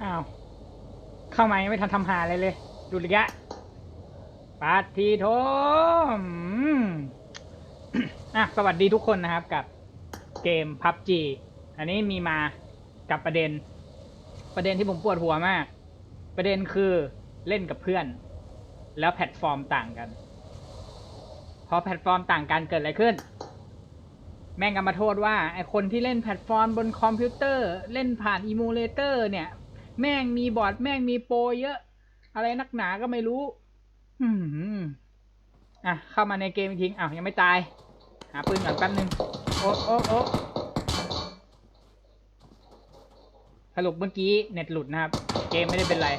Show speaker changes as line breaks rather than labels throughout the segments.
อ้าว เข้ามายังไม่ทันทำหาอะไรเลย ดูระยะปาทีโทมอะสวัสดีทุกคนนะครับกับเกม PUBG อันนี้มีมากับประเด็น ประเด็นที่ผมปวดหัวมาก ประเด็นคือเล่นกับเพื่อน แล้วแพลตฟอร์มต่างกัน พอแพลตฟอร์มต่างกันเกิดอะไรขึ้น แม่งก็มาโทษว่าไอคนที่เล่นแพลตฟอร์มบนคอมพิวเตอร์ เล่นผ่านอีมูเลเตอร์เนี่ย แม่งมีบอร์ดแม่งมีโปรเยอะ อะไรนักหนาก็ไม่รู้ อืมอะ เข้ามาในเกมอีกทีอ้าวยังไม่ตาย หาปืนก่อนแป๊บนึง โอ๊ะโอ๊ะโอ๊ะสรุปเมื่อกี้เน็ตหลุดนะครับ เกมไม่ได้เป็นไร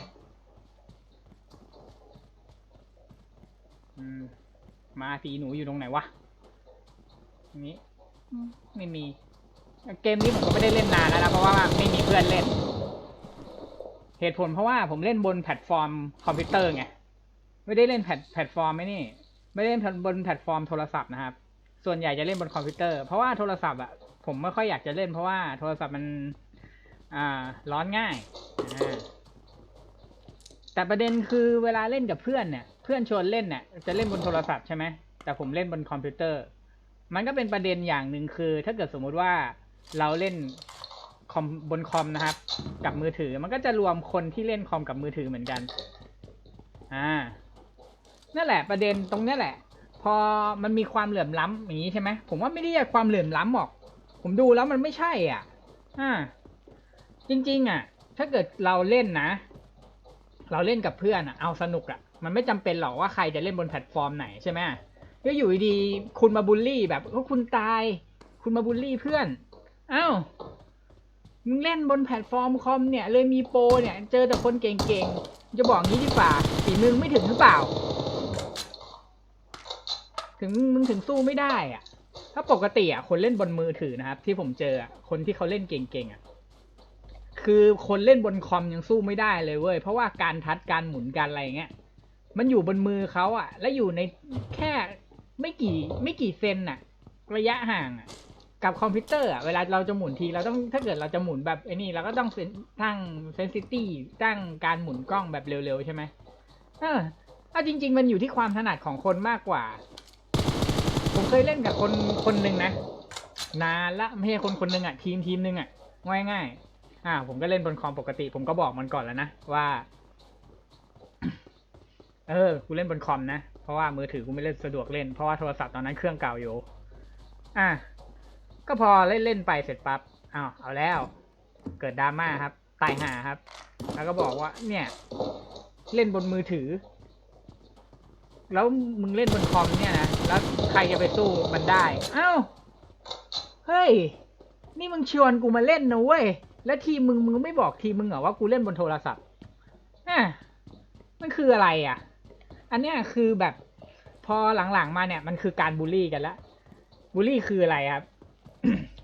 มมาสีหนูอยู่ตรงไหนวะตรงนี้ไม่มี เกมนี้ผมก็ไม่ได้เล่นนานแล้วนะเพราะว่าไม่มีเพื่อนเล่น เหตุผลเพราะว่าผมเล่นบนแพลตฟอร์มคอมพิวเตอร์ไง ไม่ได้เล่นแพลตแพลตฟอร์มไม่นี่ ไม่ได้เล่นบนแพลตฟอร์มโทรศัพท์นะครับ ส่วนใหญ่จะเล่นบนคอมพิวเตอร์ เพราะว่าโทรศัพท์อะผมไม่ค่อยอยากจะเล่นเพราะว่าโทรศัพท์มันอ่าร้อนง่าย แต่ประเด็นคือเวลาเล่นกับเพื่อนเนี่ย เพื่อนชวนเล่นเนี่ยจะเล่นบนโทรศัพท์ใช่ไหมแต่ผมเล่นบนคอมพิวเตอร์ มันก็เป็นประเด็นอย่างหนึ่งคือ ถ้าเกิดสมมุติว่าเราเล่น คอมบนคอมนะครับ กับมือถือมันก็จะรวมคนที่เล่นคอมกับมือถือเหมือนกัน อ่า นั่นแหละประเด็นตรงนี้แหละ พอมันมีความเหลื่อมล้ำอย่างนี้ใช่ไหมผมว่าไม่ได้ความเหลื่อมล้ำหรอก ผมดูแล้วมันไม่ใช่อะ อ่า จริง ๆ อะ ถ้าเกิดเราเล่นนะ เราเล่นกับเพื่อนอะ เอาสนุกอะ มันไม่จำเป็นหรอกว่าใครจะเล่นบนแพลตฟอร์มไหนใช่ไหมก็อยู่ดีคุณมาบูลลี่แบบก็คุณตาย คุณมาบูลลี่เพื่อนเอ้า มึงเล่นบนแพลตฟอร์มคอมเนี่ยเลยมีโปรเนี่ย เจอแต่คนเก่งๆ จะบอกงี้ดีกว่าฝีมือไม่ถึงหรือเปล่า ถึงมึงถึงสู้ไม่ได้อะถ้าปกติอะคนเล่นบนมือถือนะครับ ที่ผมเจออะคนที่เขาเล่นเก่งๆอะคือคนเล่นบนคอมยังสู้ไม่ได้เลยเว้ยเพราะว่าการทัดการหมุนการอะไรเงี้ยมันอยู่บนมือเขาอะ และอยู่ในแค่ไม่กี่ไม่กี่เซนน่ะ ระยะห่างอะ กับคอมพิวเตอร์อะเวลาเราจะหมุนทีเราต้องถ้าเกิดเราจะหมุนแบบไอ้นี่เราก็ต้องตั้งเซนซิตี้ตั้งการหมุนกล้องแบบเร็วๆใช่ไหมเออเอาจริง ๆ มันอยู่ที่ความถนัดของคนมากกว่า ผมเคยเล่นกับคนคนหนึ่งนะ นานละไม่ใช่คนคนหนึ่งอะทีมทีมหนึ่งอะง่ายๆอ่า ผมก็เล่นบนคอมปกติ ผมก็บอกมันก่อนแล้วนะว่า เออกูเล่นบนคอมนะเพราะว่ามือถือกูไม่เล่นสะดวกเล่นเพราะว่าโทรศัพท์ตอนนั้นเครื่องเก่าอยู่ อะ ก็พอเล่นเล่นไปเสร็จปั๊บอ้าวเอาแล้ว เกิดดราม่าครับตายหาครับ แล้วก็บอกว่า เนี่ย เล่นบนมือถือ แล้วมึงเล่นบนคอมเนี่ยนะแล้วใครจะไปสู้มันได้อ้าวเฮ้ย นี่มึงชวนกูมาเล่นนะเว้ยแล้วทีมึงมึงไม่บอกทีมึงเหรอว่ากูเล่นบนโทรศัพท์อะมันคืออะไรอะ อันเนี้ยคือแบบ พอหลังๆมาเนี่ย มันคือการบูลลี่กันละบูลลี่คืออะไรครับ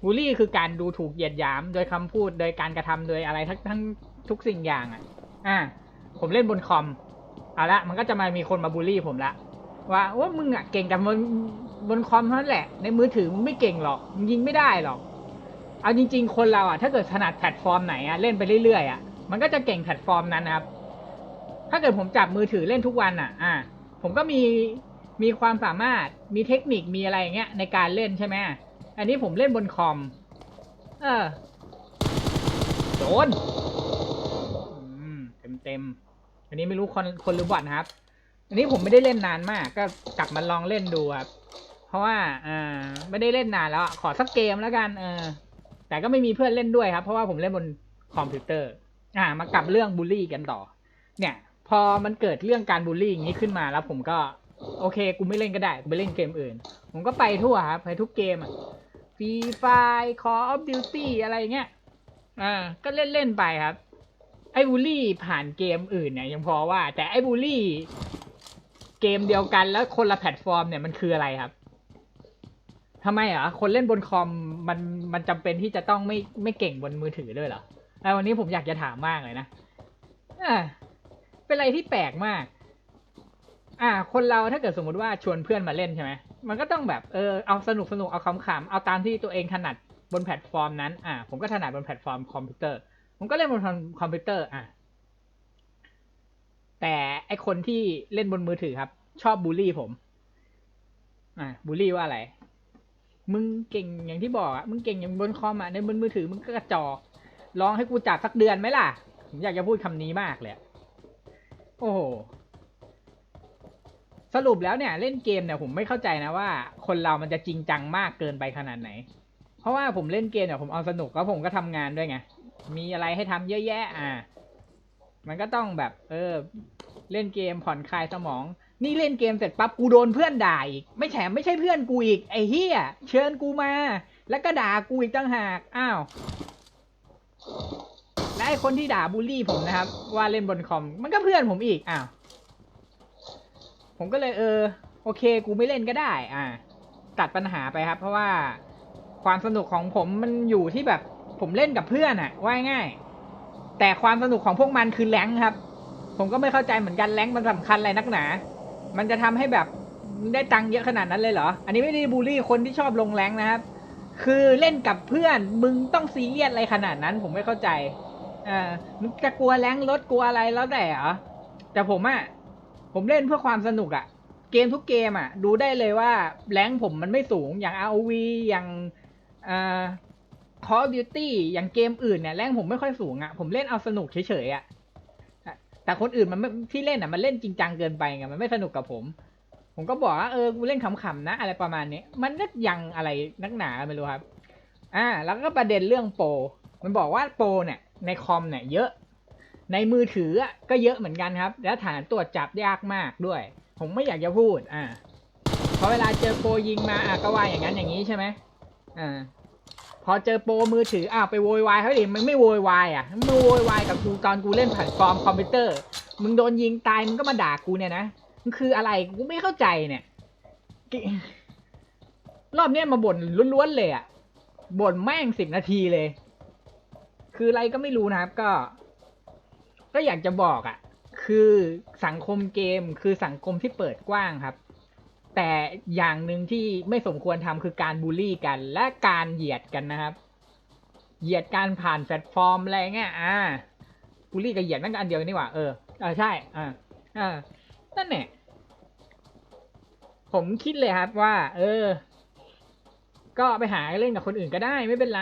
บูลลี่คือการดูถูกเหยียดหยาม โดยคำพูดโดยการกระทำโดยอะไรทั้งทั้งทุกสิ่งอย่างอะ อ่า ผมเล่นบนคอมเอาละมันก็จะมามีคนมาบูลลี่ผมละว่าว่ามึงอะเก่งแต่บนบนคอมเท่านั้นแหละ ในมือถือมึงไม่เก่งหรอกมึงยิงไม่ได้หรอก เอาจริง ๆ คนเราอะถ้าเกิดถนัดแพลตฟอร์มไหนอะเล่นไปเรื่อยๆอะมันก็จะเก่งแพลตฟอร์มนั้นนะครับ ถ้าเกิดผมจับมือถือเล่นทุกวันอะ อ่า ผมก็มีมีความสามารถมีเทคนิคมีอะไรอย่างเงี้ยในการเล่นใช่ไหม อันนี้ผมเล่นบนคอม เออโดนอืมเต็มเต็มอันนี้ไม่รู้คนคนหรือบอทนะครับ อันนี้ผมไม่ได้เล่นนานมาก ก็กลับมาลองเล่นดูครับเพราะว่าเออไม่ได้เล่นนานแล้วขอสักเกมแล้วกันเออแต่ก็ไม่มีเพื่อนเล่นด้วยครับ เพราะว่าผมเล่นบนคอมพิวเตอร์ อ่ามากลับเรื่องบูลลี่กันต่อ เนี่ย พอมันเกิดเรื่องการบูลลี่อย่างนี้ขึ้นมาแล้วผมก็ โอเค กูไม่เล่นก็ได้ กูไปเล่นเกมอื่น ผมก็ไปทั่วครับไปทุกเกมอะ ฟรีไฟ Call of Duty อะไรเงี้ย อ่า ก็เล่นเล่นไปครับ ไอ้บูลลี่ผ่านเกมอื่นเนี่ยยังพอว่า แต่ไอ้บูลลี่ เกมเดียวกันแล้วคนละแพลตฟอร์มเนี่ยมันคืออะไรครับทำไมอะคนเล่นบนคอมมันมันจำเป็นที่จะต้องไม่ไม่เก่งบนมือถือด้วยเหรอแล้วันนี้ผมอยากจะถามมากเลยนะอ่าเป็นอะไรที่แปลกมาก อ่า คนเราถ้าเกิดสมมติว่าชวนเพื่อนมาเล่นใช่ไหม มันก็ต้องแบบเออเอาสนุกสนุกเอาขำๆเอาตามที่ตัวเองถนัดบนแพลตฟอร์มนั้น อ่า ผมก็ถนัดบนแพลตฟอร์มคอมพิวเตอร์ ผมก็เล่นบนคอมพิวเตอร์ อะแต่ไอคนที่เล่นบนมือถือครับ ชอบบูลลี่ผม อะบูลลี่ว่าอะไร มึงเก่งอย่างที่บอกอะ มึงเก่งอย่างบนคอมอะในบนมือถือมึงก็กระจอกลองให้กูจับสักเดือนไหมล่ะ ผมอยากจะพูดคำนี้มากเลย โอ้โห สรุปแล้วเนี่ยเล่นเกมเนี่ยผมไม่เข้าใจนะว่า คนเรามันจะจริงจังมากเกินไปขนาดไหน เพราะว่าผมเล่นเกมเนี่ยผมเอาสนุกแล้วผมก็ทำงานด้วยไงมีอะไรให้ทำเยอะแยะ อะมันก็ต้องแบบ เออ เล่นเกมผ่อนคลายสมอง นี่เล่นเกมเสร็จปั๊บกูโดนเพื่อนด่าอีก ไม่แถมไม่ใช่เพื่อนกูอีกไอ้เฮียเชิญกูมา แล้วก็ด่ากูอีกตั้งหากอ้าวและไอ้คนที่ด่าบูลลี่ผมนะครับ ว่าเล่นบนคอม มันก็เพื่อนผมอีกอ้าว ผมก็เลยเออ โอเค กูไม่เล่นก็ได้ อ่า ตัดปัญหาไปครับ เพราะว่าความสนุกของผมมันอยู่ที่แบบผมเล่นกับเพื่อนอะว่าง่าย แต่ความสนุกของพวกมันคือแรงครับ ผมก็ไม่เข้าใจเหมือนกันแรงมันสำคัญอะไรนักหนา มันจะทำให้แบบได้ตังค์เยอะขนาดนั้นเลยเหรอ อันนี้ไม่ได้บูลลี่คนที่ชอบลงแรงนะครับ คือเล่นกับเพื่อนมึงต้องซีเรียสอะไรขนาดนั้น ผมไม่เข้าใจอ่ามึงจะกลัวแรงค์รถกลัวอะไรแล้วแต่เหรอแต่ผมอะ ผมเล่นเพื่อความสนุกอะเกมทุกเกมอะดูได้เลยว่าแรงผมมันไม่สูงอย่าง ROV อย่างอ่า Call of Duty อย่างเกมอื่นเนี่ยแรงผมไม่ค่อยสูงอะผมเล่นเอาสนุกเฉยๆอะแต่คนอื่นมันที่เล่นอะมันเล่นจริงจังเกินไปไงมันไม่สนุกกับผม ผมก็บอกว่าเออกูเล่นขำๆนะ อะไรประมาณนี้มันก็ยังอะไรนักหนาไม่รู้ครับ อ่า แล้วก็ประเด็นเรื่องโปรมันบอกว่าโปรเนี่ยในคอมเนี่ยเยอะ ในมือถือก็เยอะเหมือนกันครับ แล้วฐานตรวจจับยากมากด้วย ผมไม่อยากจะพูด อ่าพอเวลาเจอโปรยิงมาอะก็ว่าอย่างนั้นอย่างนี้ใช่ไหมอ่าพอเจอโปรมือถืออ้าวไปโวยวายเขาดิมันไม่โวยวายอะมึงโวยวายกับกูตอนกูเล่นแพลตฟอร์มคอมพิวเตอร์ มึงโดนยิงตายมึงก็มาด่ากูเนี่ยนะมันคืออะไรกูไม่เข้าใจเนี่ยรอบเนี้ยมาบ่นล้วนๆเลยอะบ่นแม่งสิบนาทีเลย คืออะไรก็ไม่รู้นะครับก็ ก็อยากจะบอกอะ คือสังคมเกมคือสังคมที่เปิดกว้างครับ แต่อย่างหนึ่งที่ไม่สมควรทำคือการบูลลี่กัน และการเหยียดกันนะครับ เหยียดการผ่านแพลตฟอร์มอะไรเงี้ยอ่าบูลลี่กับเหยียดนั่นก็อันเดียวกันนี่หว่าเออเออใช่อ่าอ่านั่นแหละผมคิดเลยครับว่า เออ ก็ไปหาเล่นกับคนอื่นก็ได้ไม่เป็นไร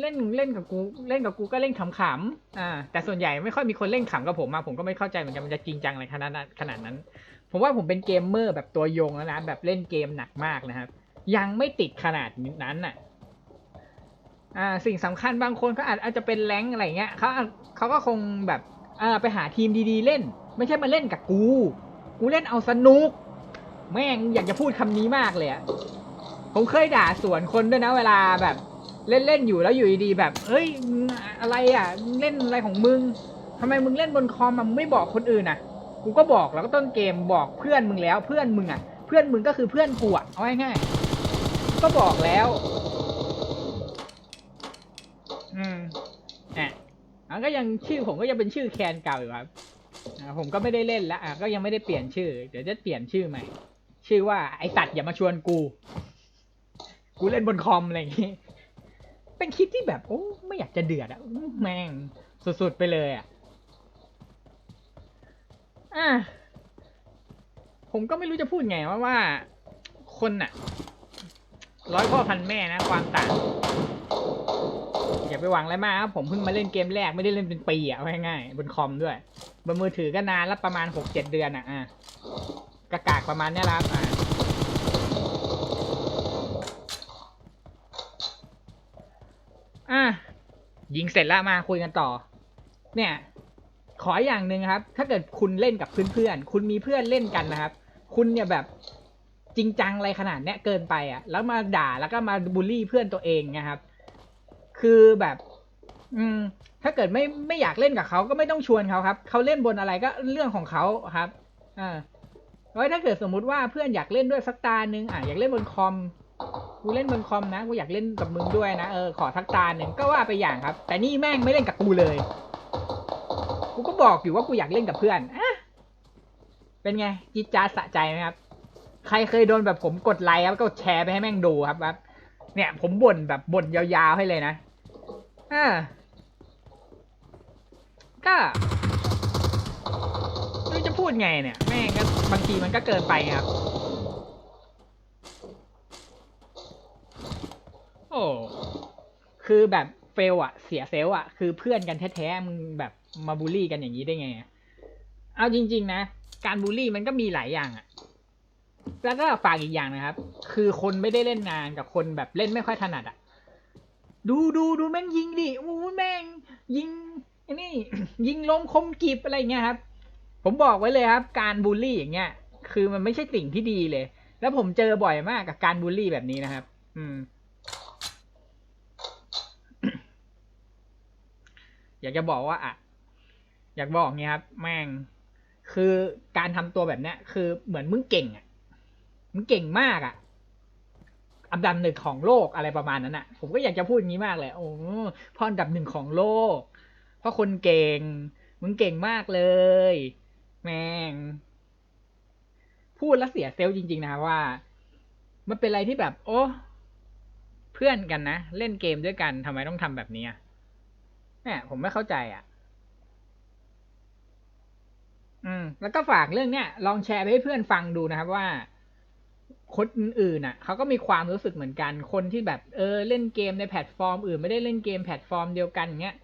เล่นเล่นกับกูเล่นกับกูก็เล่นขำๆอ่าแต่ส่วนใหญ่ไม่ค่อยมีคนเล่นขำกับผมมาผมก็ไม่เข้าใจเหมือนกันมันจะจริงจังอะไรขนาดนั้นขนาดนั้น ผมว่าผมเป็นเกมเมอร์แบบตัวยงแล้วนะแบบเล่นเกมหนักมากนะครับ ยังไม่ติดขนาดนั้นน่ะอ่าสิ่งสำคัญบางคนเขาอาจอาจจะเป็นแรงอะไรเงี้ยเขาเขาก็คงแบบอ่าไปหาทีมดีๆ เล่น ไม่ใช่มาเล่นกับกู กูเล่นเอาสนุก แม่งอยากจะพูดคำนี้มากเลยอะ ผมเคยด่าสวนคนด้วยนะเวลาแบบเล่นเล่นอยู่แล้วอยู่ดีๆแบบเอ้ยอะไรอะเล่นอะไรของมึงทำไมมึงเล่นบนคอมมึงไม่บอกคนอื่นอะ กูก็บอกแล้วก็ต้นเกมบอกเพื่อนมึงแล้วเพื่อนมึงอะ เพื่อนมึงก็คือเพื่อนกูอะเอาง่ายๆก็บอกแล้ว อืมอะอะก็ยังชื่อผมก็ยังเป็นชื่อแคนเก่าอยู่ครับผมก็ไม่ได้เล่นแล้วอะก็ยังไม่ได้เปลี่ยนชื่อ เดี๋ยวจะเปลี่ยนชื่อใหม่ ชื่อว่าไอสัตว์อย่ามาชวนกู กูเล่นบนคอมอะไรอย่างงี้ เป็นคลิปที่แบบโอ้ไม่อยากจะเดือดอะแม่งสุดๆไปเลยอะอะผมก็ไม่รู้จะพูดไงว่าว่า คนน่ะ ร้อยพ่อพันแม่นะ ความต่างอย่าไปหวังอะไรมากครับผมเพิ่งมาเล่นเกมแรกไม่ได้เล่นเป็นปีอะง่ายๆบนคอมด้วยบนมือถือก็นานล้วประมาณหกเจ็ดเดือนอะอะกากากประมาณนี้และอะอะ ยิงเสร็จแล้วมาคุยกันต่อ เนี่ย ขออย่างหนึ่งครับ ถ้าเกิดคุณเล่นกับเพื่อนๆคุณมีเพื่อนเล่นกันนะครับ คุณเนี่ยแบบจริงจังอะไรขนาดเนี้ยเกินไปอะ แล้วมาด่าแล้วก็มาบูลลี่เพื่อนตัวเองนะครับ คือแบบ อืม ถ้าเกิดไม่ไม่อยากเล่นกับเขาก็ไม่ต้องชวนเขาครับเขาเล่นบนอะไรก็เรื่องของเขาครับอ่าไว้ถ้าเกิดสมมุติว่าเพื่อนอยากเล่นด้วยสักตาหนึ่งอะอยากเล่นบนคอม กูเล่นบนคอมนะกูอยากเล่นกับมึงด้วยนะเออขอสักตาหนึ่งก็ว่าไปอย่างครับ แต่นี่แม่งไม่เล่นกับกูเลย กูก็บอกอยู่ว่ากูอยากเล่นกับเพื่อนอะเป็นไงจิตจาสะใจไหมครับ ใครเคยโดนแบบผมกดไลค์ครับก็แชร์ไปให้แม่งดูครับครับ เนี่ย ผมบ่นแบบบ่นยาวๆให้เลยนะอ่าก็ไม่จะพูดไงเนี่ยแม่งก็บางทีมันก็เกินไปครับ โอ้คือแบบเฟลอะเสียเซลอะคือเพื่อนกันแท้ๆมึงแบบมาบูลลี่กันอย่างนี้ได้ไงเอาจริง ๆ นะ การบูลลี่มันก็มีหลายอย่างอะแล้วก็ฝากอีกอย่างนะครับ คือคนไม่ได้เล่นงานกับคนแบบเล่นไม่ค่อยถนัดอะดูดูดูแม่งยิงดิโอ้แม่ง ยิงอ้นี่ ยิงลมคมกริบอะไรเงี้ยครับ ผมบอกไว้เลยครับ การบูลลี่อย่างเงี้ย คือมันไม่ใช่สิ่งที่ดีเลย แล้วผมเจอบ่อยมากกับการบูลลี่แบบนี้นะครับ อืม อยากจะบอกว่าอะอยากบอกเงี้ยครับแม่งคือการทำตัวแบบเนี้ย คือเหมือนมึงเก่งอะมึงเก่งมากอะ อันดับหนึ่งของโลกอะไรประมาณนั้นอะ ผมก็อยากจะพูดอย่างนี้มากเลย โอ้พ่ออันดับหนึ่งของโลกเพราะคนเก่ง มึงเก่งมากเลย แม่ง พูดแล้วเสียเซลล์จริง ๆ นะครับว่า มันเป็นอะไรที่แบบ โอ้เพื่อนกันนะ เล่นเกมด้วยกันทำไมต้องทำแบบนี้อะ เนี่ยผมไม่เข้าใจอะ อืม แล้วก็ฝากเรื่องเนี้ยลองแชร์ไปให้เพื่อนฟังดูนะครับว่าคนอื่นๆน่ะเขาก็มีความรู้สึกเหมือนกันคนที่แบบเออเล่นเกมในแพลตฟอร์ม อื่นไม่ได้เล่นเกมแพลตฟอร์มเดียวกันเงี้ย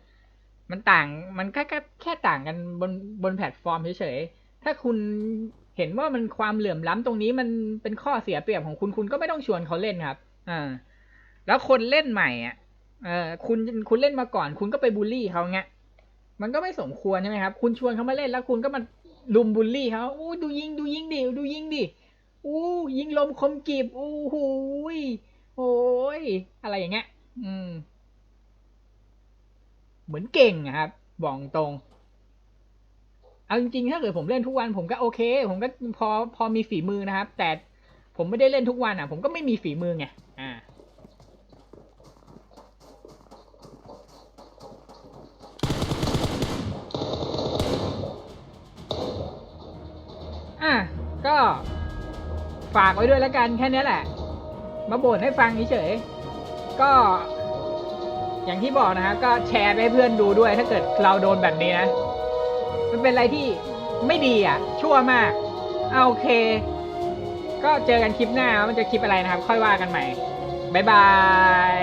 มันต่างมันแค่แค่แค่ต่างกันบนบนแพลตฟอร์มเฉยๆถ้าคุณเห็นว่ามันความเหลื่อมล้ำตรงนี้มันเป็นข้อเสียเปรียบของคุณคุณก็ไม่ต้องชวนเขาเล่นครับ อ่า แล้วคนเล่นใหม่อะ เออคุณคุณเล่นมาก่อน คุณก็ไปบูลลี่เขาเงี้ยมันก็ไม่สมควรใช่ไหมครับ คุณชวนเขามาเล่นแล้วคุณก็มาลุมบูลลี่เขาอู้ดูยิงดูยิงดิดูยิงดิอู้ยิงลมคมกรีบอู้หูยโอ้ยอะไรอย่างเงี้ย อืม เหมือนเก่งอะครับบอกตรง เอาจริงๆถ้าเกิดผมเล่นทุกวัน ผมก็โอเค ผมก็พอพอมีฝีมือนะครับ แต่ผมไม่ได้เล่นทุกวันอะ ผมก็ไม่มีฝีมือไง ก็ฝากไว้ด้วยแล้วกันแค่นี้แหละ มาบ่นให้ฟังเฉยๆก็อย่างที่บอกนะครับก็แชร์ไปให้เพื่อนดูด้วย ถ้าเกิดเราโดนแบบนี้นะ มันเป็นอะไรที่ไม่ดีอะ ชั่วมาก เอาโอเค ก็เจอกันคลิปหน้าว่ามันจะคลิปอะไรนะครับ ค่อยว่ากันใหม่ บ๊ายบาย